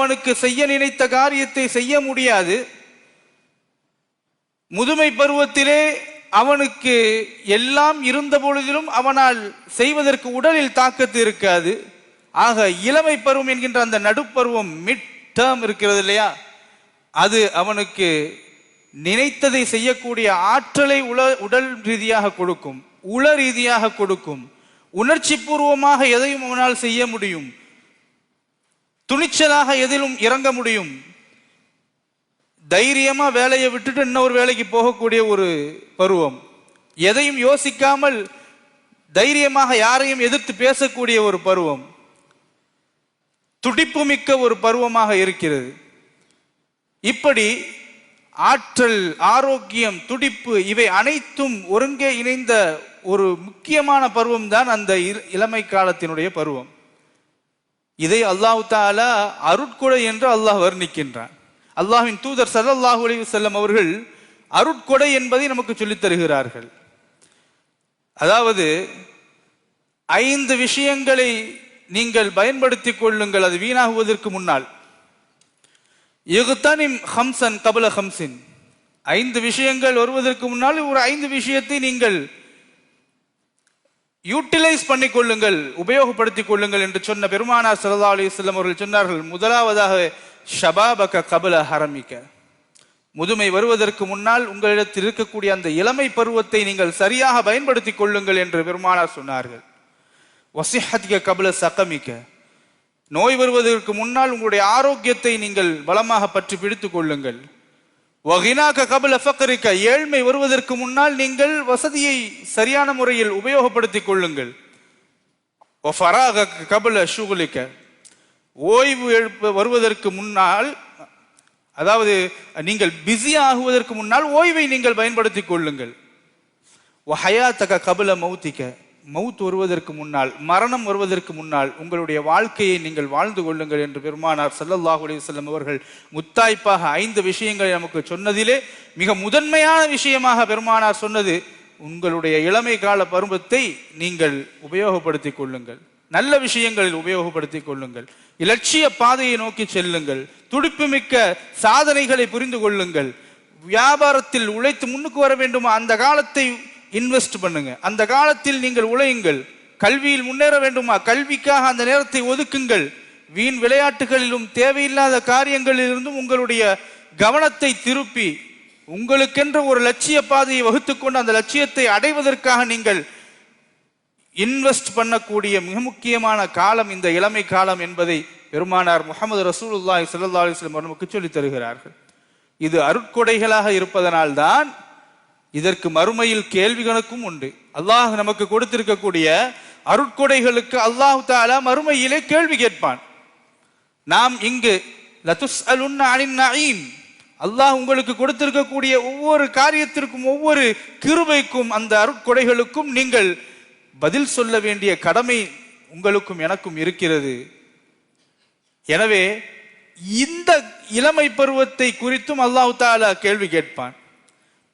அவனுக்கு செய்ய நினைத்த காரியத்தை செய்ய முடியாது. முதுமை பருவத்திலே அவனுக்கு எல்லாம் இருந்த பொழுதிலும் அவனால் செய்வதற்கு உடலில் தாக்கத்து இருக்காது. ஆக இளமை பருவம் என்கின்ற அந்த நடுப்பருவம் மிட் டேர்ம் இருக்கிறது இல்லையா? அது அவனுக்கு நினைத்ததை செய்யக்கூடிய ஆற்றலை உல உடல் ரீதியாக கொடுக்கும் உள ரீதியாக கொடுக்கும். உணர்ச்சி பூர்வமாக எதையும் அவனால் செய்ய முடியும். துணிச்சலாக எதிலும் இறங்க முடியும். தைரியமா வேலையை விட்டுட்டு இன்னொரு வேலைக்கு போகக்கூடிய ஒரு பருவம். எதையும் யோசிக்காமல் தைரியமாக யாரையும் எதிர்த்து பேசக்கூடிய ஒரு பருவம். துடிப்புமிக்க ஒரு பருவமாக இருக்கிறது. இப்படி ஆற்றல் ஆரோக்கியம் துடிப்பு இவை அனைத்தும் ஒருங்கே இணைந்த ஒரு முக்கியமான பருவம் தான் அந்த இளமை காலத்தினுடைய பருவம். இதை அல்லாஹ் தாலா அருட்கொடை என்று அல்லாஹ் வர்ணிக்கின்றான். அல்லாஹ்வின் தூதர் ஸல்லல்லாஹு அலி செல்லம் அவர்கள் அருட்கொடை என்பதை நமக்கு சொல்லித் தருகிறார்கள். அதாவது ஐந்து விஷயங்களை நீங்கள் பயன்படுத்திக் கொள்ளுங்கள் அது வீணாகுவதற்கு முன்னால். இகுத்தனிம் ஹம்சன் கபல ஹம்சின் ஐந்து விஷயங்கள் வருவதற்கு முன்னால் ஒரு ஐந்து விஷயத்தை நீங்கள் யூட்டிலைஸ் பண்ணிக் கொள்ளுங்கள் உபயோகப்படுத்திக் கொள்ளுங்கள் என்று சொன்ன பெருமானார் சரதா அலி வஸல்லம் அவர்கள் சொன்னார்கள் முதலாவதாக ஷபாபக கபல ஹரமிக்க. முதுமை வருவதற்கு முன்னால் உங்களிடத்தில் இருக்கக்கூடிய அந்த இளமை பருவத்தை நீங்கள் சரியாக பயன்படுத்திக் கொள்ளுங்கள் என்று பெருமானார் சொன்னார்கள். வசிஹத்திக கபல சகமிக்க. நோய் வருவதற்கு முன்னால் உங்களுடைய ஆரோக்கியத்தை நீங்கள் பலமாக பற்றி பிடித்துக் கொள்ளுங்கள். வகினாக்க கபல ஃபக்கரிக்க ஏழ்மை வருவதற்கு முன்னால் நீங்கள் வசதியை சரியான முறையில் உபயோகப்படுத்திக் கொள்ளுங்கள். ஒஃபராக கபல ஷுகுலிக்க ஓய்வு எழுப்ப வருவதற்கு முன்னால் அதாவது நீங்கள் பிஸி ஆகுவதற்கு முன்னால் ஓய்வை நீங்கள் பயன்படுத்திக் கொள்ளுங்கள். ஹயாத்தக கபல மௌத்திக்க மவுத் வருவதற்கு முன்னால் மரணம் வருவதற்கு முன்னால் உங்களுடைய வாழ்க்கையை நீங்கள் வாழ்ந்து கொள்ளுங்கள் என்று பெருமானார் சல்லல்லாஹு அலிவசல்லம் அவர்கள் முத்தாய்ப்பாக ஐந்து விஷயங்களை நமக்கு சொன்னதிலே மிக முதன்மையான விஷயமாக பெருமானார் சொன்னது உங்களுடைய இளமை கால பருவத்தை நீங்கள் உபயோகப்படுத்திக் கொள்ளுங்கள். நல்ல விஷயங்களில் உபயோகப்படுத்திக் கொள்ளுங்கள். இலட்சிய பாதையை நோக்கி செல்லுங்கள். துடிப்புமிக்க சாதனைகளை புரிந்து கொள்ளுங்கள். வியாபாரத்தில் உழைத்து முன்னுக்கு வர வேண்டுமா? அந்த காலத்தை இன்வெஸ்ட் பண்ணுங்க. அந்த காலத்தில் நீங்கள் உழையுங்கள். கல்வியில் முன்னேற வேண்டுமா? கல்விக்காக அந்த நேரத்தை ஒதுக்குங்கள். வீண் விளையாட்டுகளிலும் தேவையில்லாத காரியங்களிலிருந்தும் உங்களுடைய கவனத்தை திருப்பி உங்களுக்கென்ற ஒரு லட்சிய பாதையை வகுத்துக்கொண்டு அந்த லட்சியத்தை அடைவதற்காக நீங்கள் இன்வெஸ்ட் பண்ணக்கூடிய மிக முக்கியமான காலம் இந்த இளமை காலம் என்பதை பெருமானார் முகமது ரசூலுல்லாஹி சல்லா அலிஸ்லம் நமக்கு சொல்லித் தருகிறார்கள். இது அருட்கொடைகளாக இருப்பதனால்தான் இதற்கு மறுமையில் கேள்வி கணக்கும் உண்டு. அல்லாஹ் நமக்கு கொடுத்திருக்கக்கூடிய அருட்கொடைகளுக்கு அல்லாஹ் தாலா மறுமையிலே கேள்வி கேட்பான். நாம் இங்கு லதுஸ் அனின் அல்லாஹ் உங்களுக்கு கொடுத்திருக்கக்கூடிய ஒவ்வொரு காரியத்திற்கும் ஒவ்வொரு கிருபைக்கும் அந்த அருட்கொடைகளுக்கும் நீங்கள் பதில் சொல்ல வேண்டிய கடமை உங்களுக்கும் எனக்கும் இருக்கிறது. எனவே இந்த இளமை பருவத்தை குறித்தும் அல்லாஹ் தாலா கேள்வி கேட்பான்.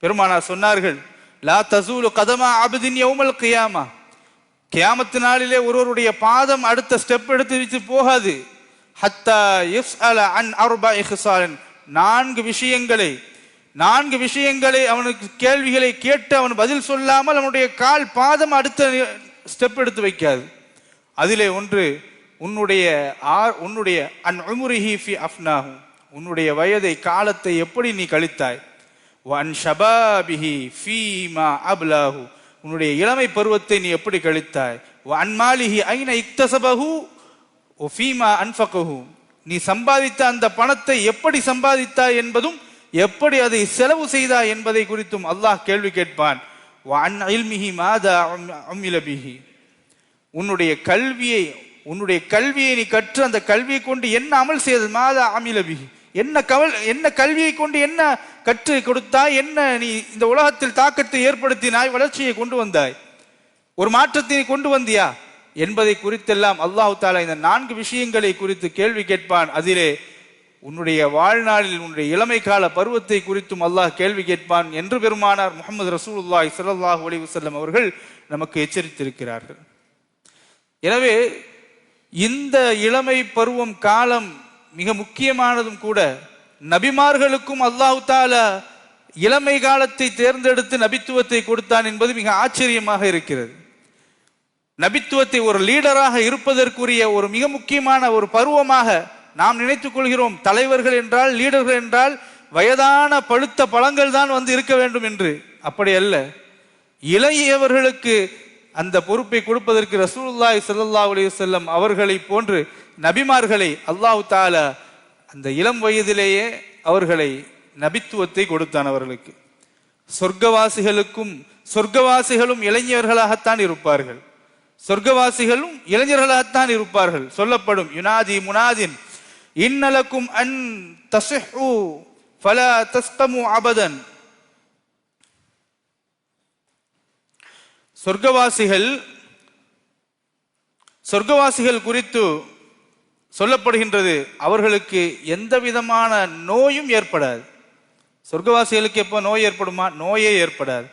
பெருமானார் சொன்னார்கள் லா தசூலு கதமா அபுதின் யௌமல் கியாமா. கியாமத்து நாளிலே ஒருவருடைய பாதம் அடுத்த ஸ்டெப் எடுத்து வச்சு போகாது. ஹத்தா அல அன் அருபா இஹ்சாலின். நான்கு விஷயங்களை நான்கு விஷயங்களை அவனுக்கு கேள்விகளை கேட்டு அவன் பதில் சொல்லாமல் அவனுடைய கால் பாதம் அடுத்த ஸ்டெப் எடுத்து வைக்காது. அதிலே ஒன்று உன்னுடைய ஆர் உன்னுடைய அன் உமுரிஹி ஃபி அஃப்னாகும் உன்னுடைய வயதை காலத்தை எப்படி நீ கழித்தாய்? வன் ஷபாபிஹி ஃபீமா அப்லாஹு. உன்னுடைய இளமை பருவத்தை நீ எப்படி கழித்தாய்? வன் மாலிஹி ஐன இக்தசபஹு ஒ ஃபீமா அன்ஃபகஹு. நீ சம்பாதித்த அந்த பணத்தை எப்படி சம்பாதித்தாய் என்பதும் எப்படி அதை செலவு செய்தாய் என்பதை குறித்தும் அல்லாஹ் கேள்வி கேட்பான். வான் இல்மிஹி மாதா அம்மில உன்னுடைய கல்வியை உன்னுடைய கல்வியை நீ கற்று அந்த கல்வியை கொண்டு என்ன அமல் செய்தது? மாதா அமிலபிஹி என்ன கவல் என்ன கல்வியை கொண்டு என்ன கற்று கொடுத்தாய்? என்ன நீ இந்த உலகத்தில் தாக்கத்தை ஏற்படுத்தினாய்? வளர்ச்சியை கொண்டு வந்தாய்? ஒரு மாற்றத்தை கொண்டு வந்தியா? என்பதை குறித்தெல்லாம் அல்லாஹு தாலா இந்த நான்கு விஷயங்களை குறித்து கேள்வி கேட்பான். அதிலே உன்னுடைய வாழ்நாளில் உன்னுடைய இளமை கால பருவத்தை குறித்தும் அல்லாஹ் கேள்வி கேட்பான் என்று பெருமானார் முகமது ரசூல்லாய் சல்லாஹ் அலைஹி வஸல்லம் அவர்கள் நமக்கு எச்சரித்திருக்கிறார்கள். எனவே இந்த இளமை பருவம் காலம் மிக முக்கியமானதும் கூட நபிமார்களுக்கும் அல்லாஹு தால இளமை காலத்தை தேர்ந்தெடுத்து நபித்துவத்தை கொடுத்தான் என்பது மிக ஆச்சரியமாக இருக்கிறது. நபித்துவத்தை ஒரு லீடராக இருப்பதற்குரிய ஒரு மிக முக்கியமான ஒரு பருவமாக நாம் நினைத்துக் கொள்கிறோம். தலைவர்கள் என்றால் லீடர்கள் என்றால் வயதான பழுத்த பழங்கள் தான் வந்து இருக்க வேண்டும் என்று. அப்படி அல்ல. இளையவர்களுக்கு அந்த பொறுப்பை கொடுப்பதற்கு ரசூல்லாய் சல்லா அலி செல்லம் அவர்களை போன்று நபிமார்களை அல்லாஹு தால அந்த இளம் வயதிலேயே அவர்களை நபித்துவத்தை கொடுத்தான் அவர்களுக்கு. சொர்க்கவாசிகளுக்கும் சொர்க்கவாசிகளும் இளைஞர்களாகத்தான் இருப்பார்கள். சொர்க்கவாசிகளும் இளைஞர்களாகத்தான் இருப்பார்கள். சொல்லப்படும் யுனாதி முனாதின் இன்னலக்கும் அன் தசிஹு ஃபல தஸ்தமு அபதன். சொர்க்கவாசிகள் சொர்க்கவாசிகள் குறித்து சொல்லப்படுகின்றது அவர்களுக்கு எந்த விதமான நோயும் ஏற்படாது. சொர்க்கவாசிகளுக்கு எப்போ நோய் ஏற்படுமா? நோயே ஏற்படாது.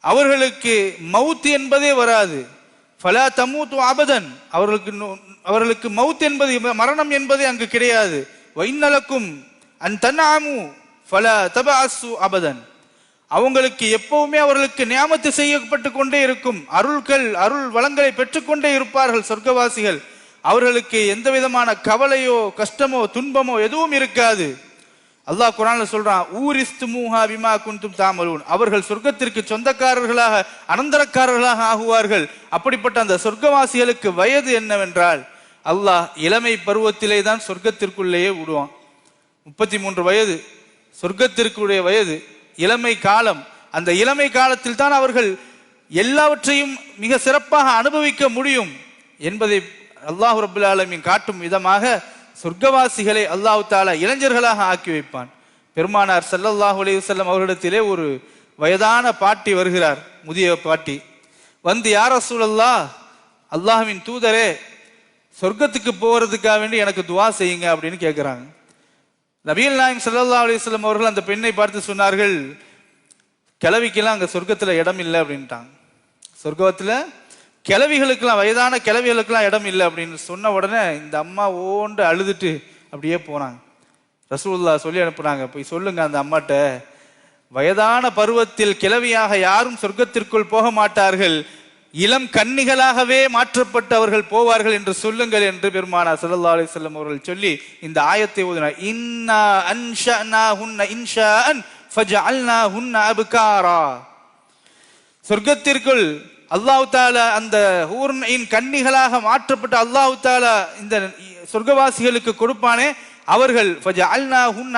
அவர்களுக்கு மவுத் என்பதே வராது. ஃபலா தமூத்து அபதன். அவர்களுக்கு நோ- அவர்களுக்கு மவுத் என்பது மரணம் என்பதே அங்கு கிடையாது. வைநலக்கும் அன் தன்னாமு ஃபலா தபாசு அபதன். அவங்களுக்கு எப்பவுமே அவர்களுக்கு நியாமத்து செய்யப்பட்டு கொண்டே இருக்கும். அருள்கள் அருள் வளங்களை பெற்றுக்கொண்டே இருப்பார்கள் சொர்க்கவாசிகள். அவர்களுக்கு எந்த விதமான கவலையோ கஷ்டமோ துன்பமோ எதுவும் இருக்காது. அல்லாஹ் குரான்ல சொல்றான் ஊரிஸ்து மூஹா விமா குந்தும் தாமலூன். அவர்கள் சொர்க்கத்திற்கு சொந்தக்காரர்களாக அனந்தரக்காரர்களாக ஆகுவார்கள். அப்படிப்பட்ட அந்த சொர்க்கவாசிகளுக்கு வயது என்னவென்றால் அல்லாஹ் இளமை பருவத்திலே தான் சொர்க்கத்திற்குள்ளேயே விடுவான். முப்பத்தி மூன்று வயது சொர்க்கத்திற்குடைய வயது இளமை காலம். அந்த இளமை காலத்தில் தான் அவர்கள் எல்லாவற்றையும் மிக சிறப்பாக அனுபவிக்க முடியும் என்பதை அல்லாஹு ரபுல் ஆலமின் காட்டும் விதமாக சொர்க்கவாசிகளை அல்லாஹு தாலா இளைஞர்களாக ஆக்கி வைப்பான். பெருமானார் சல்லல்லாஹு அலையுசல்லம் வஸல்லம் அவர்களிடத்திலே ஒரு வயதான பாட்டி வருகிறார் முதிய பாட்டி. வந்து யார் சூழல்லா அல்லாஹ்வின் தூதரே சொர்க்கத்துக்கு போகிறதுக்காக வேண்டி எனக்கு துவா செய்யுங்க அப்படின்னு கேட்குறாங்க நபீல் நாயம் ஸல்லல்லாஹு அலைஹி அவர்கள் அந்த பெண்ணை பார்த்து சொன்னார்கள் கிளவிக்கெல்லாம் அங்கே சொர்க்கத்தில் இடம் இல்லை அப்படின்ட்டாங்க. சொர்க்கத்தில் கிளவிகளுக்கெல்லாம் வயதான கிளவிகளுக்கெல்லாம் இடம் இல்லை அப்படின்னு சொன்ன உடனே இந்த அம்மா ஓண்டு அழுதுட்டு அப்படியே போனாங்க. ரசூல்லா சொல்லி அனுப்புனாங்க போய் சொல்லுங்க அந்த அம்மாட்ட. வயதான பருவத்தில் கிளவியாக யாரும் சொர்க்கத்திற்குள் போக மாட்டார்கள். இளம் கன்னிகளாகவே மாற்றப்பட்டு அவர்கள் போவார்கள் என்று சொல்லுங்கள் என்று பெருமானா சல்லா அலி வஸல்லம் அவர்கள் சொல்லி இந்த ஆயத்தை ஓதினார். இன்னா அன்ஷனா ஹுன்ன இன்ஷாஅன் ஃபஜஅல்னா ஹுன்ன அபுகாரா. சொர்க்கத்திற்குள் அல்லாஹ் தாலா அந்த ஊர்மையின் கன்னிகளாக மாற்றப்பட்ட அல்லாஹு தாலா இந்த சொர்க்கவாசிகளுக்கு கொடுப்பானே. அவர்கள்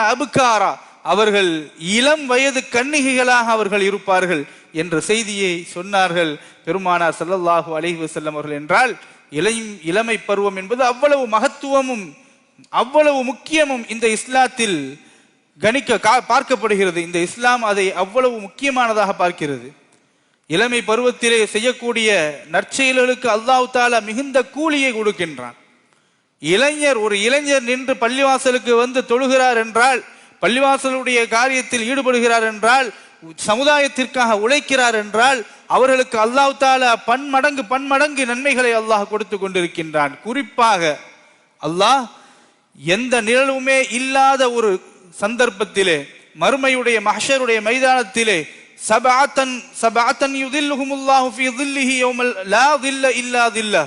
அபுக்காரா அவர்கள் இளம் வயது கன்னிகைகளாக அவர்கள் இருப்பார்கள் என்ற செய்தியை சொன்னார்கள் பெருமானார் சல்லல்லாஹு அலஹி வசல்லம் அவர்கள் என்றால் இளையும் இளமை பருவம் என்பது அவ்வளவு மகத்துவமும் அவ்வளவு முக்கியமும் இந்த இஸ்லாத்தில் கணிக்க கா- பார்க்கப்படுகிறது. இந்த இஸ்லாம் அதை அவ்வளவு முக்கியமானதாக பார்க்கிறது. இளமை பருவத்திலே செய்யக்கூடிய நற்செயல்களுக்கு அல்லாஹ் தாலா மிகுந்த கூலியை கொடுக்கின்றான். இளைஞர் ஒரு இளைஞர் நின்று பள்ளிவாசலுக்கு வந்து தொழுகிறார் என்றால் பள்ளிவாசலுடைய காரியத்தில் ஈடுபடுகிறார் என்றால் சமுதாயத்திற்காக உழைக்கிறார் என்றால் அவர்களுக்கு அல்லாஹ் தாலா பன்மடங்கு பன்மடங்கு நன்மைகளை அல்லாஹ் கொடுத்து கொண்டிருக்கின்றான். குறிப்பாக அல்லாஹ் எந்த நிழலுமே இல்லாத ஒரு சந்தர்ப்பத்திலே மறுமையுடைய மஹஷருடைய மைதானத்திலே சபாத்தன் சபாத்தன் யுதில்லுஹுமுல்லாஹு ஃபீ தில்லிஹி யௌமல் லா தில்ல இல்லா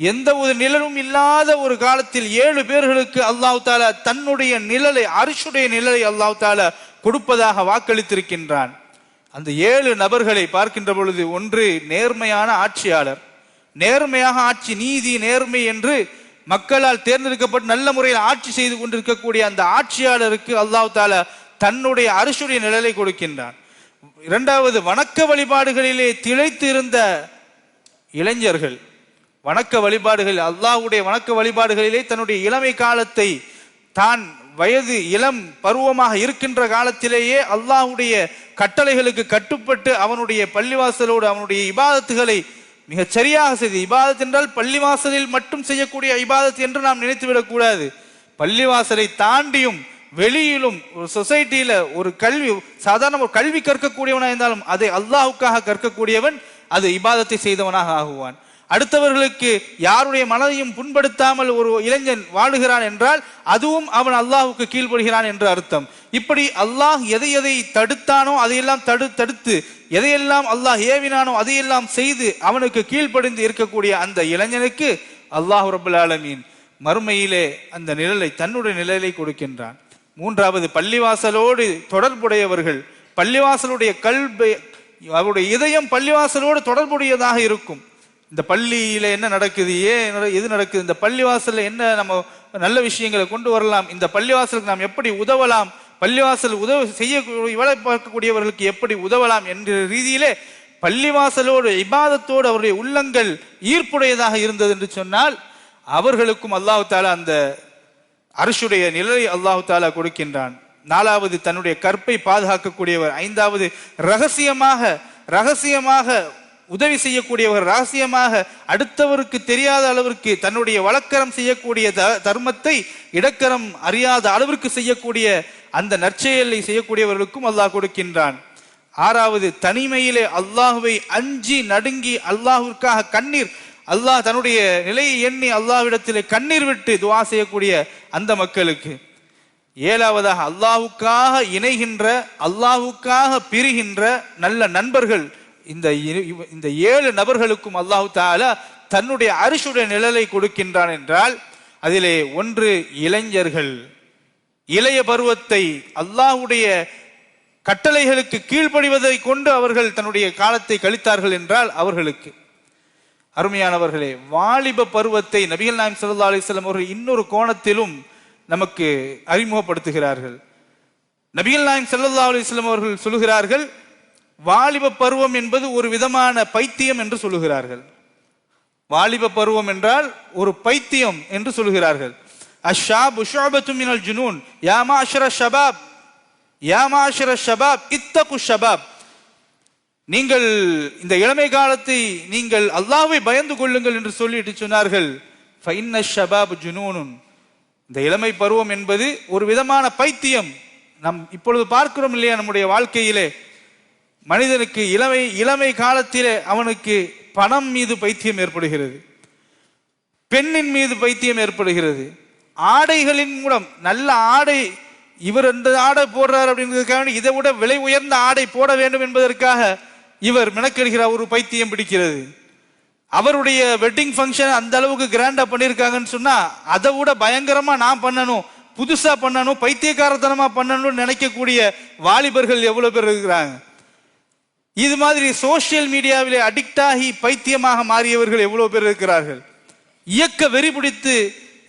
எந்த ஒரு நிழலும் இல்லாத ஒரு காலத்தில் ஏழு பேர்களுக்கு அல்லாஹு தாலா தன்னுடைய நிழலை அரிசுடைய நிழலை அல்லாஹு தாலா கொடுப்பதாக வாக்களித்திருக்கின்றான். அந்த ஏழு நபர்களை பார்க்கின்ற பொழுது ஒன்று நேர்மையான ஆட்சியாளர். நேர்மையாக ஆட்சி நீதி நேர்மை என்று மக்களால் தேர்ந்தெடுக்கப்பட்டு நல்ல முறையில் ஆட்சி செய்து கொண்டிருக்கக்கூடிய அந்த ஆட்சியாளருக்கு அல்லாஹு தாலா தன்னுடைய அரிசுடைய நிழலை கொடுக்கின்றான். இரண்டாவது வணக்க வழிபாடுகளிலே திளைத்து இருந்த இளைஞர்கள். வணக்க வழிபாடுகள் அல்லாஹ்வுடைய வணக்க வழிபாடுகளிலே தன்னுடைய இளமை காலத்தை தான் வயது இளம் பருவமாக இருக்கின்ற காலத்திலேயே அல்லாஹ்வுடைய கட்டளைகளுக்கு கட்டுப்பட்டு அவனுடைய பள்ளிவாசலோடு அவனுடைய இபாதத்துகளை மிகச் சரியாக செய்து இபாதத் என்றால் பள்ளிவாசலில் மட்டும் செய்யக்கூடிய இபாதத் என்று நாம் நினைத்துவிடக்கூடாது பள்ளிவாசலை தாண்டியும் வெளியிலும் ஒரு சொசைட்டியில ஒரு கல்வி சாதாரண ஒரு கல்வி கற்கக்கூடியவனாக இருந்தாலும் அதை அல்லாஹுக்காக கற்கக்கூடியவன் அது இபாதத்தை செய்தவனாக ஆகுவான். அடுத்தவர்களுக்கு யாருடைய மனதையும் புண்படுத்தாமல் ஒரு இளைஞன் வாழுகிறான் என்றால் அதுவும் அவன் அல்லாஹுக்கு கீழ்ப்படுகிறான் என்று அர்த்தம். இப்படி அல்லாஹ் எதை எதை தடுத்தானோ அதையெல்லாம் தடு தடுத்து எதையெல்லாம் அல்லாஹ் ஏவினானோ அதையெல்லாம் செய்து அவனுக்கு கீழ்ப்படிந்து இருக்கக்கூடிய அந்த இளைஞனுக்கு அல்லாஹ் ரபுல் ஆலமீன் மறுமையிலே அந்த நிழலை தன்னுடைய நிழலை கொடுக்கின்றான். மூன்றாவது பள்ளிவாசலோடு தொடர்புடையவர்கள். பள்ளிவாசலுடைய கல்வி அவருடைய இதயம் பள்ளிவாசலோடு தொடர்புடையதாக இருக்கும். இந்த பள்ளியில என்ன நடக்குது ஏன் எது நடக்குது இந்த பள்ளிவாசல்ல என்ன நம்ம நல்ல விஷயங்களை கொண்டு வரலாம் இந்த பள்ளிவாசலுக்கு நாம் எப்படி உதவலாம் பள்ளிவாசல் உதவ செய்யக்கூடிய வேலை பார்க்கக்கூடியவர்களுக்கு எப்படி உதவலாம் என்ற ரீதியிலே பள்ளிவாசலோடு இபாதத்தோடு அவருடைய உள்ளங்கள் ஈர்ப்புடையதாக இருந்தது என்று சொன்னால் அவர்களுக்கும் அல்லாஹு தாலா அந்த அரசுடைய நிலை அல்லாஹு தாலா கொடுக்கின்றான். நாலாவது தன்னுடைய கற்பை பாதுகாக்கக்கூடியவர் ஐந்தாவது ரகசியமாக ரகசியமாக உதவி செய்யக்கூடியவர் ரகசியமாக அடுத்தவருக்கு தெரியாத அளவிற்கு தன்னுடைய வழக்கரம் செய்யக்கூடிய த- தர்மத்தை இடக்கரம் அறியாத அளவிற்கு செய்யக்கூடிய அந்த நற்செயலை செய்யக்கூடியவர்களுக்கும் அல்லாஹ் கொடுக்கின்றான். ஆறாவது தனிமையிலே அல்லாஹுவை அஞ்சி நடுங்கி அல்லாஹுவிற்காக கண்ணீர் அல்லாஹ் தன்னுடைய நிலையை எண்ணி அல்லாஹ்விடத்திலே கண்ணீர் விட்டு துவா செய்யக்கூடிய அந்த மக்களுக்கு. ஏழாவதாக அல்லாஹுக்காக இணைகின்ற அல்லாஹுக்காக பிரிகின்ற நல்ல நண்பர்கள் இந்த இவ- இந்த ஏழு நபர்களுக்கும் அல்லாஹு தாலா தன்னுடைய அரிசுடைய நிழலை கொடுக்கின்றான் என்றால் அதிலே ஒன்று இளைஞர்கள். இளைய பருவத்தை அல்லாஹ்வுடைய கட்டளைகளுக்கு கீழ்ப்படிவதை கொண்டு அவர்கள் தன்னுடைய காலத்தை கழித்தார்கள் என்றால் அவர்களுக்கு. அருமையானவர்களே வாலிப பருவத்தை நபிகள் நாயம் சல்லா அலைஹி அவர்கள் இன்னொரு கோணத்திலும் நமக்கு அறிமுகப்படுத்துகிறார்கள். நபிகள் நாயம் சல்லா அலைஹி அவர்கள் சொல்லுகிறார்கள் வாலிப பருவம் என்பது ஒரு விதமான பைத்தியம் என்று சொல்லுகிறார்கள். வாலிப பருவம் என்றால் ஒரு பைத்தியம் என்று சொல்லுகிறார்கள். அஷாப் உஷாபத்து மினல் ஜுனூன் யா ஷபாப் யாமாஷர ஷபாப் இத்தகு ஷபாப். நீங்கள் இந்த இளமை காலத்தை நீங்கள் அல்லாவை பயந்து கொள்ளுங்கள் என்று சொல்லிட்டு சொன்னார்கள். ஃபைன்ன ஷபாப் ஜுனூனுன் இந்த இளமை பருவம் என்பது ஒரு விதமான பைத்தியம். நம் இப்பொழுது பார்க்கிறோம் இல்லையா நம்முடைய வாழ்க்கையிலே? மனிதனுக்கு இளமை இளமை காலத்திலே அவனுக்கு பணம் மீது பைத்தியம் ஏற்படுகிறது. பெண்ணின் மீது பைத்தியம் ஏற்படுகிறது. ஆடைகளின் மூலம் நல்ல ஆடை இவர் இந்த ஆடை போடுறார் அப்படின்றதுக்காக இதை விட விலை உயர்ந்த ஆடை போட வேண்டும் என்பதற்காக இவர் மெனக்கெடுகிறார் ஒரு பைத்தியம் பிடிக்கிறது. அவருடைய வெட்டிங் ஃபங்க்ஷன் அந்த அளவுக்கு கிராண்டா பண்ணியிருக்காங்கன்னு சொன்னா அதை விட பயங்கரமா நான் பண்ணணும் புதுசா பண்ணணும் பைத்தியக்காரத்தனமா பண்ணணும்னு நினைக்கக்கூடிய வாலிபர்கள் எவ்வளவு பேர் இருக்கிறாங்க. இது மாதிரி சோஷியல் மீடியாவிலே அடிக்ட் ஆகி பைத்தியமாக மாறியவர்கள் எவ்வளவு பேர் இருக்கிறார்கள். இயக்க வெறி பிடித்து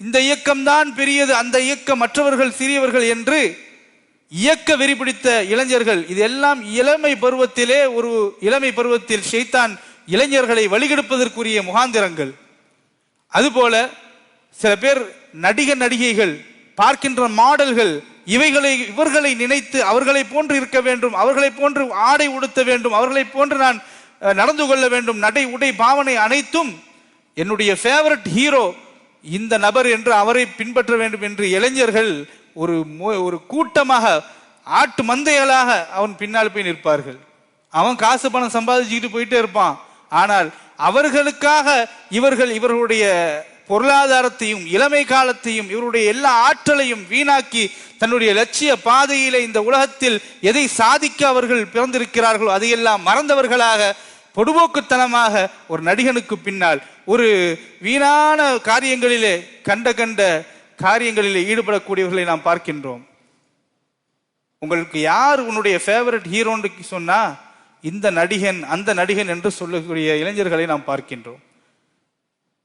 இந்த இயக்கம்தான் பெரியது அந்த இயக்கம் மற்றவர்கள் சிறியவர்கள் என்று இயக்க வெறி பிடித்த இளைஞர்கள் இது எல்லாம் இளமை பருவத்திலே ஒரு இளமை பருவத்தில் ஷெய்தான் இளைஞர்களை வழிகெடுப்பதற்குரிய முகாந்திரங்கள். அதுபோல சில பேர் நடிகர் நடிகைகள் பார்க்கின்ற மாடல்கள் இவைகளை இவர்களை நினைத்து அவர்களை போன்று இருக்க வேண்டும் அவர்களை போன்று ஆடை உடுத்த வேண்டும் அவர்களை போன்று நான் நடந்து கொள்ள வேண்டும் நடை உடை பாவனை அனைத்தும் என்னுடைய ஃபேவரட் ஹீரோ இந்த நபர் என்று அவரை பின்பற்ற வேண்டும் என்று இளைஞர்கள் ஒரு ஒரு கூட்டமாக ஆட்டு மந்தைகளாக அவன் பின்னால் போய் நிற்பார்கள். அவன் காசு பணம் சம்பாதிச்சுக்கிட்டு போயிட்டே இருப்பான். ஆனால் அவர்களுக்காக இவர்கள் இவர்களுடைய பொருளாதாரத்தையும் இளமை காலத்தையும் இவருடைய எல்லா ஆற்றலையும் வீணாக்கி தன்னுடைய லட்சிய பாதையில இந்த உலகத்தில் எதை சாதிக்க அவர்கள் பிறந்திருக்கிறார்களோ அதையெல்லாம் மறந்தவர்களாக பொடுபோக்குத்தனமாக ஒரு நடிகனுக்கு பின்னால் ஒரு வீணான காரியங்களிலே கண்ட கண்ட காரியங்களில் ஈடுபடக்கூடியவர்களை நாம் பார்க்கின்றோம். உங்களுக்கு யார் உன்னுடைய ஃபேவரட் ஹீரோன்னு சொன்னா இந்த நடிகன் அந்த நடிகன் என்று சொல்லக்கூடிய இளைஞர்களை நாம் பார்க்கின்றோம்.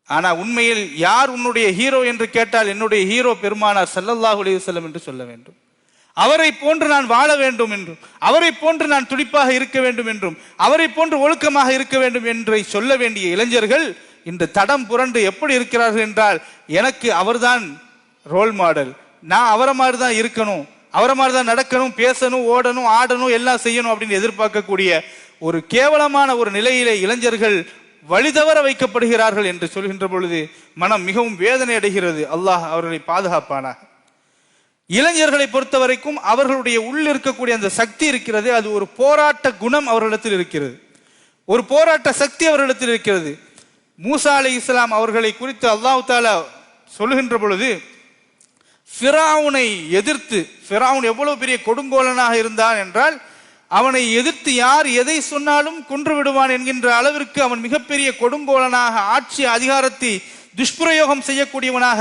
ஆனா உண்மையில் யார் உன்னுடைய ஹீரோ என்று கேட்டால் என்னுடைய ஹீரோ பெருமானார் ஸல்லல்லாஹு செல்லம் என்று சொல்ல வேண்டும். அவரை போன்று நான் வாழ வேண்டும் என்றும் அவரை போன்று நான் துடிப்பாக இருக்க வேண்டும் என்றும் அவரை போன்று ஒழுக்கமாக இருக்க வேண்டும் என்று சொல்ல வேண்டிய இளைஞர்கள் இந்த தடம் புரண்டு எப்படி இருக்கிறார்கள் என்றால் எனக்கு அவர்தான் ரோல் மாடல் நான் அவரை மாதிரி தான் இருக்கணும். அவரை மாதிரி தான் நடக்கணும் பேசணும் ஓடணும் ஆடணும் எல்லாம் செய்யணும் அப்படின்னு எதிர்பார்க்கக்கூடிய ஒரு கேவலமான ஒரு நிலையிலே இளைஞர்கள் வழிதவர வைக்கப்படுகிறார்கள் என்று சொல்கின்ற பொழுது மனம் மிகவும் வேதனை அடைகிறது. அல்லாஹ் அவர்களை பாதுகாப்பானாக. இளைஞர்களை பொறுத்த வரைக்கும் அவர்களுடைய உள்ள இருக்கக்கூடிய அந்த சக்தி இருக்கிறது. அது ஒரு போராட்ட குணம் அவர்களிடத்தில் இருக்கிறது. ஒரு போராட்ட சக்தி அவர்களிடத்தில் இருக்கிறது. மூசா அலி இஸ்லாம் அவர்களை குறித்து அல்லாஹு தாலா சொல்லுகின்ற பொழுது ஃபிராவுனை எதிர்த்து ஃபிராவுன் எவ்வளவு பெரிய கொடுங்கோலனாக இருந்தான் என்றால் அவனை எதிர்த்து யார் எதை சொன்னாலும் கொன்று விடுவான் என்கின்ற அளவிற்கு அவன் மிகப்பெரிய கொடுங்கோலனாக ஆட்சி அதிகாரத்தை துஷ்பிரயோகம் செய்யக்கூடியவனாக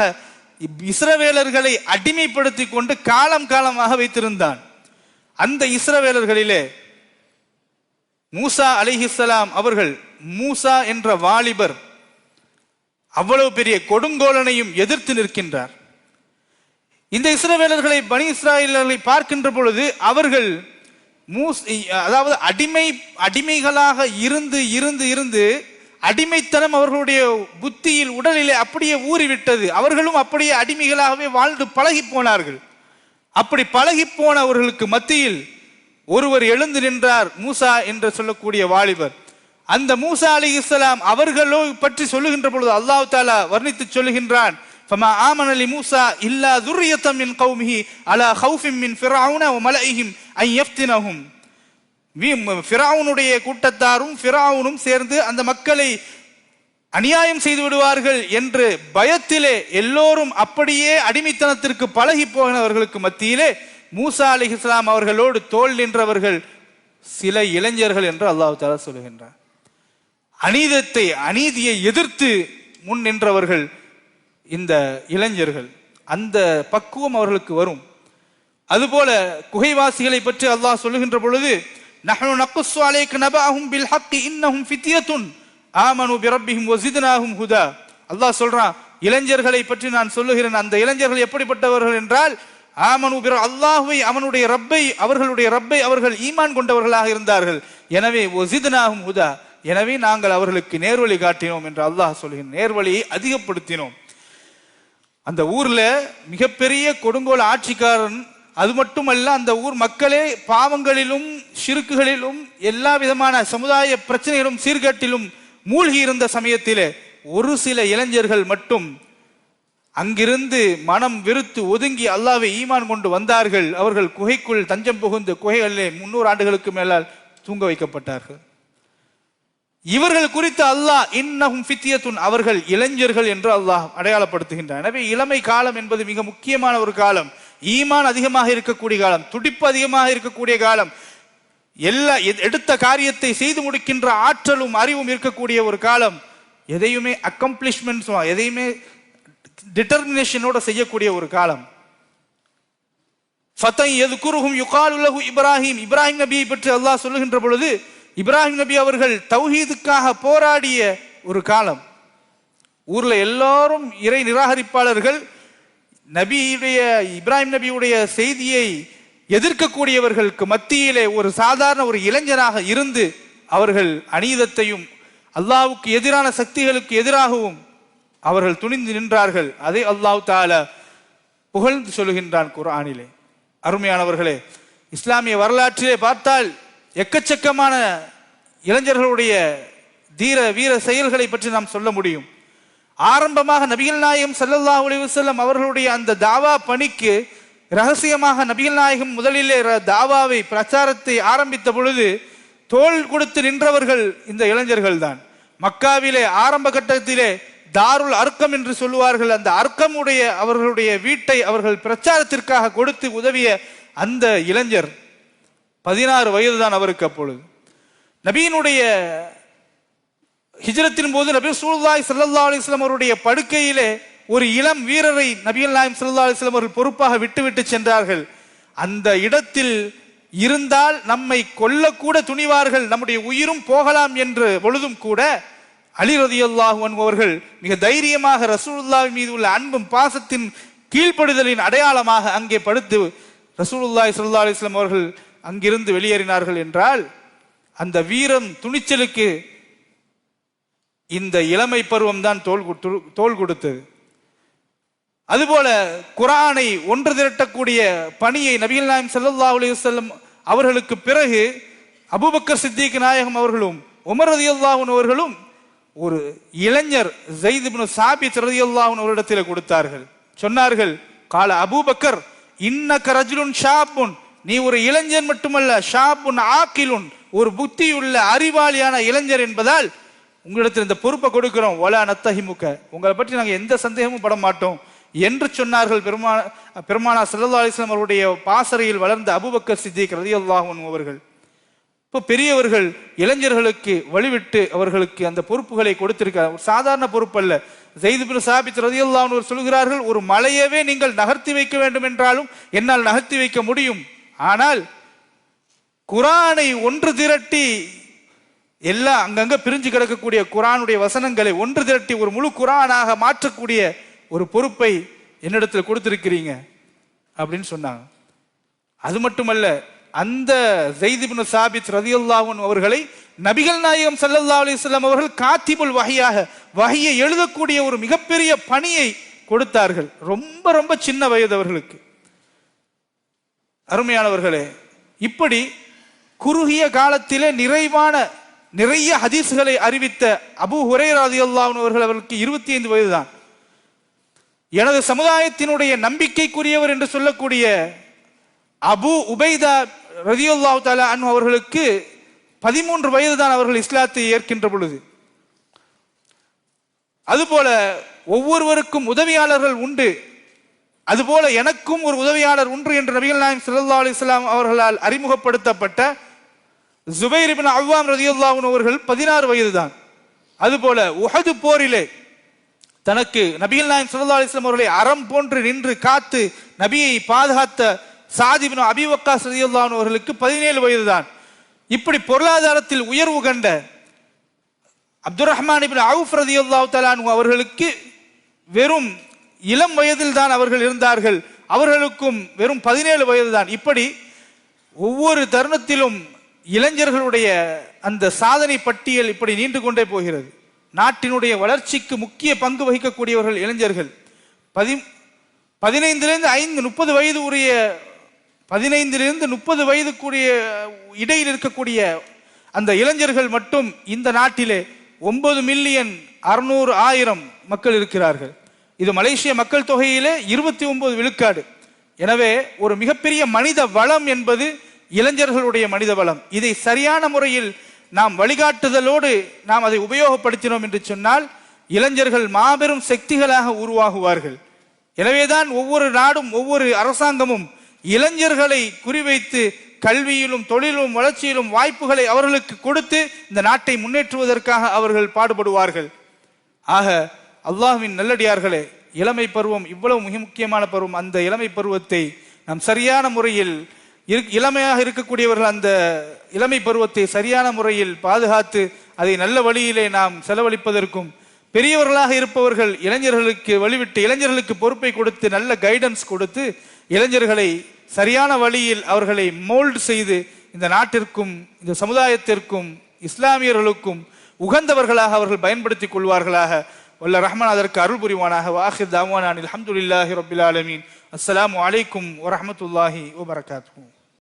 இஸ்ரவேலர்களை அடிமைப்படுத்தி கொண்டு காலம் காலமாக வைத்திருந்தான். அந்த இஸ்ரவேலர்களிலே மூசா அலிஹிசலாம் அவர்கள் மூசா என்ற வாலிபர் அவ்வளவு பெரிய கொடுங்கோலனையும் எதிர்த்து நிற்கின்றார். இந்த இஸ்ரவேலர்களை பனி இஸ்ராயலர்களை பார்க்கின்ற பொழுது அவர்கள் மூஸ் அதாவது அடிமை அடிமைகளாக இருந்து இருந்து இருந்து அடிமைத்தனம் அவர்களுடைய புத்தியில் உடலிலே அப்படியே ஊறிவிட்டது. அவர்களும் அப்படியே அடிமைகளாகவே வாழ்ந்து பழகி போனார்கள். அப்படி பழகி போனவர்களுக்கு மத்தியில் ஒருவர் எழுந்து நின்றார் மூசா என்று சொல்லக்கூடிய வாலிபர். அந்த மூசா அலி இஸ்லாம் அவர்களோ பற்றி சொல்லுகின்ற பொழுது அல்லாஹ் தாலா வர்ணித்து சொல்லுகின்றான் ஃபமா ஆமன் அலி மூசா இல்லா துர்யத்தம் மின் கௌமிஹி அலா ஹவுஃபிம் மின் ஃபிராவுன மலைஹிம் ஐ எஃப்தினஹும் ஃபிராவுனுடைய கூட்டத்தாரும் ஃபிராவுனும் சேர்ந்து அந்த மக்களை அநியாயம் செய்து விடுவார்கள் என்று பயத்திலே எல்லோரும் அப்படியே அடிமைத்தனத்திற்கு பழகி போனவர்களுக்கு மத்தியிலே மூசா அலி இஸ்லாம் அவர்களோடு தோல் நின்றவர்கள் சில இளைஞர்கள் என்று அல்லாஹு தாலா சொல்லுகின்றார். அநீதத்தை அநீதியை எதிர்த்து முன் நின்றவர்கள் இந்த இளைஞர்கள் அந்த பக்குவம் அவர்களுக்கு வரும். அதுபோல குகைவாசிகளை பற்றி அல்லாஹ் சொல்லுகின்ற பொழுது நஹனு நக்குஸ்ஸு அலைக்க நபஅஹும் பில் ஹக்கி இன்னஹும் ஃபித்யத்துன் ஆமனு பிரப்பிஹிம் வஸித்னாஹும் ஹுதா. அல்லாஹ் சொல்றான் இளைஞர்களை பற்றி நான் சொல்லுகிறேன் அந்த இளைஞர்கள் எப்படிப்பட்டவர்கள் என்றால் ஆமனு பிற அல்லாஹுவை அவனுடைய ரப்பை அவர்களுடைய ரப்பை அவர்கள் ஈமான் கொண்டவர்களாக இருந்தார்கள். எனவே ஒசிதனாகும் ஹுதா எனவே நாங்கள் அவர்களுக்கு நேர்வழி காட்டினோம் என்று அல்லாஹ் சொல்கிறேன் நேர்வழியை அதிகப்படுத்தினோம். அந்த ஊர்ல மிகப்பெரிய கொடுங்கோல் ஆட்சிக்காரன் அது மட்டுமல்ல அந்த ஊர் மக்களே பாவங்களிலும் சிறுக்குகளிலும் எல்லா விதமான சமுதாய பிரச்சனைகளும் சீர்கேட்டிலும் மூழ்கி இருந்த சமயத்திலே ஒரு சில இளைஞர்கள் மட்டும் அங்கிருந்து மனம் வெறுத்து ஒதுங்கி அல்லாவை ஈமான் கொண்டு வந்தார்கள். அவர்கள் குகைக்குள் தஞ்சம் புகுந்து குகைகளிலே முன்னூறு ஆண்டுகளுக்கு மேலால் தூங்க வைக்கப்பட்டார்கள். இவர்கள் குறித்து அல்லாஹ் இன்னஹும் ஃபித்தியத்துன் அவர்கள் இளைஞர்கள் என்று அல்லாஹ் அடையாளப்படுத்துகின்றார் எனவே இளமை காலம் என்பது மிக முக்கியமான ஒரு காலம். ஈமான் அதிகமாக இருக்கக்கூடிய காலம் துடிப்பு அதிகமாக இருக்கக்கூடிய காலம் எல்லா எடுத்த காரியத்தை செய்து முடிக்கின்ற ஆற்றலும் அறிவும் இருக்கக்கூடிய ஒரு காலம் எதையுமே அக்கம்ப்ளிஷ்மெண்ட்ஸ் எதையுமே டிட்டர்மினேஷனோட செய்யக்கூடிய ஒரு காலம். ஃபத்தை எதுக்குருகும் யுகாலுலகு இப்ராஹிம் இப்ராஹிம் நபியை பற்றி அல்லாஹ் சொல்லுகின்ற பொழுது இப்ராஹிம் நபி அவர்கள் தௌஹீதுக்காக போராடிய ஒரு காலம். ஊரில் எல்லாரும் இறை நிராகரிப்பாளர்கள் நபியுடைய இப்ராஹிம் நபியுடைய செய்தியை எதிர்க்கக்கூடியவர்களுக்கு மத்தியிலே ஒரு சாதாரண ஒரு இளைஞனாக இருந்து அவர்கள் அநீதத்தையும் அல்லாவுக்கு எதிரான சக்திகளுக்கு எதிராகவும் அவர்கள் துணிந்து நின்றார்கள். அதை அல்லாஹ் தால புகழ்ந்து சொல்லுகின்றான் குர்ஆனிலே. அருமையானவர்களே இஸ்லாமிய வரலாற்றிலே பார்த்தால் எக்கச்சக்கமான இளைஞர்களுடைய தீர வீர செயல்களை பற்றி நாம் சொல்ல முடியும். ஆரம்பமாக நபிகள் நாயகம் சல்லல்லா அலிவசல்லம் அவர்களுடைய அந்த தாவா பணிக்கு ரகசியமாக நபிகள் நாயகம் முதலிலே தாவாவை பிரச்சாரத்தை ஆரம்பித்த பொழுது தோள் கொடுத்து நின்றவர்கள் இந்த இளைஞர்கள் தான். மக்காவிலே ஆரம்ப கட்டத்திலே தாருல் அர்க்கம் என்று சொல்லுவார்கள். அந்த அர்க்கமுடைய அவர்களுடைய வீட்டை அவர்கள் பிரச்சாரத்திற்காக கொடுத்து உதவிய அந்த இளைஞர். பதினாறு வயதுதான் அவருக்கு அப்பொழுது. நபியினுடைய ஹிஜரத்தின் போது நபி சூழ்நாய் சல்லா அலிஸ்லாம் அவருடைய படுக்கையிலே ஒரு இளம் வீரரை நபியல் நாயம் சல்லா அலிஸ்லாம் அவர்கள் பொறுப்பாக விட்டுவிட்டு சென்றார்கள். அந்த இடத்தில் இருந்தால் நம்மை கொல்லக்கூட துணிவார்கள் நம்முடைய உயிரும் போகலாம் என்று பொழுதும் கூட அலி ரதியுல்லாஹு அவர்கள் மிக தைரியமாக ரசூலுல்லாஹ் மீது உள்ள அன்பும் பாசத்தின் கீழ்ப்படுதலின் அடையாளமாக அங்கே படுத்து ரசூலுல்லாய் சல்லா அலைஹி அவர்கள் அங்கிருந்து வெளியேறினார்கள் என்றால் அந்த வீரம் துணிச்சலுக்கு இந்த இளமை பருவம் தான் தோல் தோல் கொடுத்தது. அதுபோல குரானை ஒன்று திரட்டக்கூடிய பணியை நபிகள் நாயம் சல்லா அலிவசல்லம் அவர்களுக்கு பிறகு அபூபக்கர் சித்திக் நாயகம் அவர்களும் உமர் ரதியல்லாஹு அவர்களும் ஒரு இளைஞர் ஜெயித் இப்னு சாபித் ரதியல்லாஹு அன்ஹு அவரிடத்தில் கொடுத்தார்கள். சொன்னார்கள் கால அபூபக்கர் இன்னக ரஜுலுன் ஷாப்புன் நீ ஒரு இளைஞன் மட்டுமல்ல ஷாபுன் ஆக்கிலுன் ஒரு புத்தியுள்ள அறிவாளியான இளைஞர் என்பதால் உங்களிடத்தில் இந்த பொறுப்பை கொடுக்கிறோம். ஒலா நத்தஹிமுக. உங்களை பற்றி நாங்கள் எந்த சந்தேகமும் பட மாட்டோம். என்று சொன்னார்கள் பெருமான பெருமானா சல்லா அலிஸ்லாம் அவருடைய பாசறையில் வளர்ந்த அபுபக்கர் சித்திக் ரதியல்லாஹ் அவர்கள். இப்போ பெரியவர்கள் இளைஞர்களுக்கு வழிவிட்டு அவர்களுக்கு அந்த பொறுப்புகளை கொடுத்திருக்கிறார் ஒரு சாதாரண பொறுப்பு அல்ல ஜெய்துபின் சாபித் ரதியுல்லாஹ் சொல்கிறார்கள் ஒரு மலையவே நீங்கள் நகர்த்தி வைக்க வேண்டும் என்றாலும் என்னால் நகர்த்தி வைக்க முடியும். ஆனால் குரானை ஒன்று திரட்டி எல்லாம் அங்கங்க பிரிஞ்சு கிடக்கக்கூடிய குரானுடைய வசனங்களை ஒன்று திரட்டி ஒரு முழு குரானாக மாற்றக்கூடிய ஒரு பொறுப்பை என்னிடத்தில் கொடுத்திருக்கிறீங்க அப்படின்னு சொன்னாங்க. அது மட்டுமல்ல அந்த ஜெய்திபின் சாபித் ரதியுல்லாஹன் அவர்களை நபிகள் நாயகம் சல்லல்லா அலிஸ்லாம் அவர்கள் காத்திபுல் வகையாக வகையை எழுதக்கூடிய ஒரு மிகப்பெரிய பணியை கொடுத்தார்கள். ரொம்ப ரொம்ப சின்ன வயது அவர்களுக்கு. அருமையானவர்களே இப்படி குறுகிய காலத்திலே நிறைவான நிறைய ஹதீஸ்களை அறிவித்த அபு ஹுரை ரதியுல்லாஹன் அவர்கள் அவர்களுக்கு இருபத்தி ஐந்து வயதுதான். எனது சமுதாயத்தினுடைய நம்பிக்கைக்குரியவர் என்று சொல்லக்கூடிய அபு உபைதா ரதியுல்லா தாலா அன் அவர்களுக்கு பதிமூன்று வயது தான் அவர்கள் இஸ்லாத்தை ஏற்கின்ற பொழுது. அதுபோல ஒவ்வொருவருக்கும் உதவியாளர்கள் உண்டு. அதுபோல எனக்கும் ஒரு உதவியாளர் உண்டு என்று நபிகள் நாயம் சல்லா அலைஹி அவர்களால் அறிமுகப்படுத்தப்பட்ட ஜுபைர் இப்னு அவ்வாம் ரதியுல்லாஹு அவர்கள் பதினாறு வயது தான் அதுபோல உஹது போரிலே தனக்கு நபிகள் நாயம் சல்லா அலைஹி அவர்களை அறம் போன்று நின்று காத்து நபியை பாதுகாத்த சாதிபின் அபி வக்காஸ் அவர்களுக்கு பதினேழு வயது தான் இப்படி பொருளாதாரத்தில் உயர்வு கண்ட அப்துல் ரஹ்மான் இபின் அவுஃப் ரதியுல்லா தலானு அவர்களுக்கு வெறும் இளம் வயதில் தான் அவர்கள் இருந்தார்கள். அவர்களுக்கும் வெறும் பதினேழு வயது தான் இப்படி ஒவ்வொரு தருணத்திலும் இளைஞர்களுடைய அந்த சாதனை பட்டியல் இப்படி நீண்டு கொண்டே போகிறது. நாட்டினுடைய வளர்ச்சிக்கு முக்கிய பங்கு வகிக்கக்கூடியவர்கள் இளைஞர்கள். பதி பதினைந்திலிருந்து ஐந்து முப்பது வயது உரிய பதினைந்திலிருந்து முப்பது வயதுக்குரிய இடையில் இருக்கக்கூடிய அந்த இளைஞர்கள் மட்டும் இந்த நாட்டிலே ஒன்பது மில்லியன் அறுநூறு ஆயிரம் மக்கள் இருக்கிறார்கள். இது மலேசிய மக்கள் தொகையிலே இருபத்தி ஒன்பது விழுக்காடு. எனவே ஒரு மிகப்பெரிய மனித வளம் என்பது இளைஞர்களுடைய மனித வளம். இதை சரியான முறையில் நாம் வழிகாட்டுதலோடு நாம் அதை உபயோகப்படுத்தினோம் என்று சொன்னால் இளைஞர்கள் மாபெரும் சக்திகளாக உருவாகுவார்கள். எனவேதான் ஒவ்வொரு நாடும் ஒவ்வொரு அரசாங்கமும் இளைஞர்களை குறிவைத்து கல்வியிலும் தொழிலும் வளர்ச்சியிலும் வாய்ப்புகளை அவர்களுக்கு கொடுத்து இந்த நாட்டை முன்னேற்றுவதற்காக அவர்கள் பாடுபடுவார்கள். ஆக அல்லாஹுவின் நல்லடியார்களே இளமை பருவம் இவ்வளவு மிக முக்கியமான பருவம். அந்த இளமை பருவத்தை நாம் சரியான முறையில் இரு- இளமையாக இருக்கக்கூடியவர்கள் அந்த இளமை பருவத்தை சரியான முறையில் பாதுகாத்து அதை நல்ல வழியிலே நாம் செலவழிப்பதற்கும் பெரியவர்களாக இருப்பவர்கள் இளைஞர்களுக்கு வழிவிட்டு இளைஞர்களுக்கு பொறுப்பை கொடுத்து நல்ல கைடன்ஸ் கொடுத்து இளைஞர்களை சரியான வழியில் அவர்களை மோல்ட் செய்து இந்த நாட்டிற்கும் இந்த சமுதாயத்திற்கும் இஸ்லாமியர்களுக்கும் உகந்தவர்களாக அவர்கள் பயன்படுத்திக் கொள்வார்களாக. வல்ல ரஹ்மான் அதற்கு அருள் புரிவானாக வாஹிர் தாவானில் அல்ஹம்துலில்லாஹி ரபில் ஆலமீன் அஸ்ஸலாமு அலைக்கும் வரஹ்மத்துல்லாஹி வபரகாத்துஹு